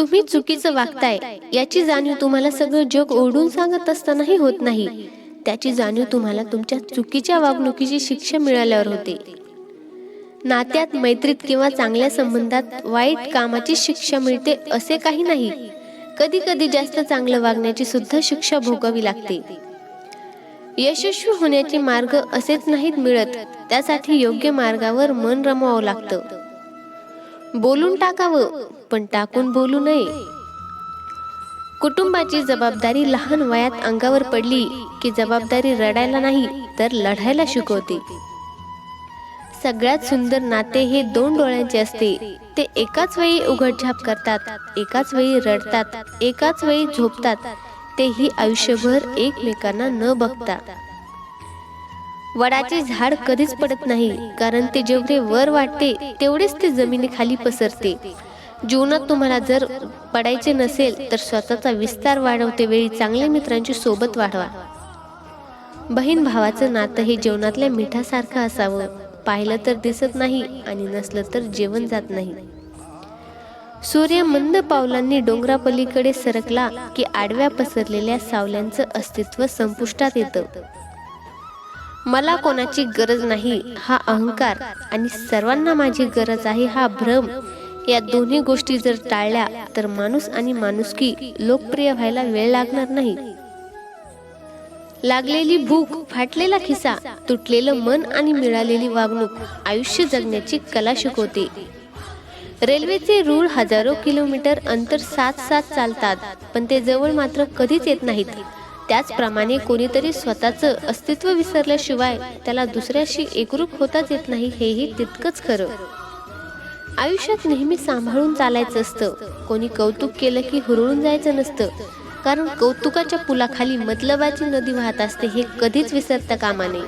तुम्ही चुकीचं वागताय याची जाणीव तुम्हाला सगळं जग ओढून सांगत असतानाही होत नाही. त्याची जाणीव तुम्हाला तुमच्या चुकीच्या वागणुकीची शिक्षा मिळाल्यावर होते. नात्यात मैत्रीत किंवा चांगल्या संबंधात वाईट कामाची शिक्षा मिळते असे काही नाही. कधी कधी जास्त चांगलं वागण्याची सुद्धा शिक्षा भोगावी लागते. यशस्वी होण्याचे मार्ग असेच नाहीत मिळत. त्यासाठी योग्य मार्गावर मन रमवावं लागतं. बोलून टाकावं पण टाकून बोलू नये. कुटुंबाची जबाबदारी लहान वयात अंगावर पडली की जबाबदारी रडायला नाही तर लढायला शिकवते. सगळ्यात सुंदर नाते हे दोन डोळ्यांचे असते. ते एकाच वेळी उघडझाप करतात एकाच वेळी रडतात एकाच वेळी झोपतात. तेही आयुष्यभर एकमेकांना न बघता. वडाचे झाड कधीच पडत नाही कारण ते जेवढे वर वाटते तेवढेच ते जमिनीखाली पसरते. जीवनात तुम्हाला जर पडायचे नसेल तर स्वतःचा विस्तार वाढवते. वेळी चांगल्या मित्रांची सोबत वाढवा. बहीण भावाचं नातं हे जेवणातल्या मिठासारखं असावं. पाहिलं तर दिसत नाही आणि नसलं तर जेवण जात नाही. सूर्य मंद पावलांनी डोंगरापलीकडे सरकला की आडव्या पसरलेल्या सावल्यांचं अस्तित्व संपुष्टात येतं. मला कोणाची गरज नाही. हा अहंकार आणि सर्वांना माझी गरज आहे हा भ्रम. या दोन्ही गोष्टी जर टाळल्या तर माणूस आणि माणुसकी लोकप्रिय व्हायला वेळ लागणार नाही. लागलेली भूक फाटलेला खिसा तुटलेलं मन आणि मिळालेली वागणूक आयुष्य जगण्याची कला शिकवते. रेल्वेचे रूळ हजारो किलोमीटर अंतर सात सात चालतात पण ते जवळ मात्र कधीच येत नाहीत. त्याचप्रमाणे कोणीतरी स्वतःचं अस्तित्व विसरल्याशिवाय त्याला दुसऱ्याशी एकरूप होताच येत नाही हेही तितकंच खरं. आयुष्यात नेहमी सांभाळून चालायचं असतं. कोणी कौतुक केलं की हुरळून जायचं नसतं. कारण कौतुकाच्या पुलाखाली मतलबाची नदी वाहत असते हे कधीच विसरता कामा नये.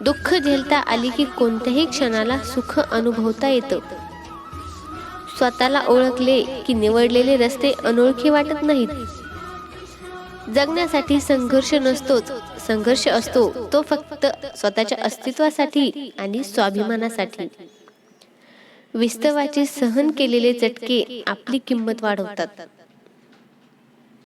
दुःख झेलता आली की कोणत्याही क्षणाला सुख अनुभवता येतं. स्वतःला ओळखले की निवडलेले रस्ते अनोळखी वाटत नाहीत. जगण्यासाठी संघर्ष नसतोच. संघर्ष असतो. तो फक्त स्वतःच्या अस्तित्वासाठी आणि स्वाभिमानासाठी. विस्तवाचे सहन केलेले चटके आपली किंमत वाढवतात.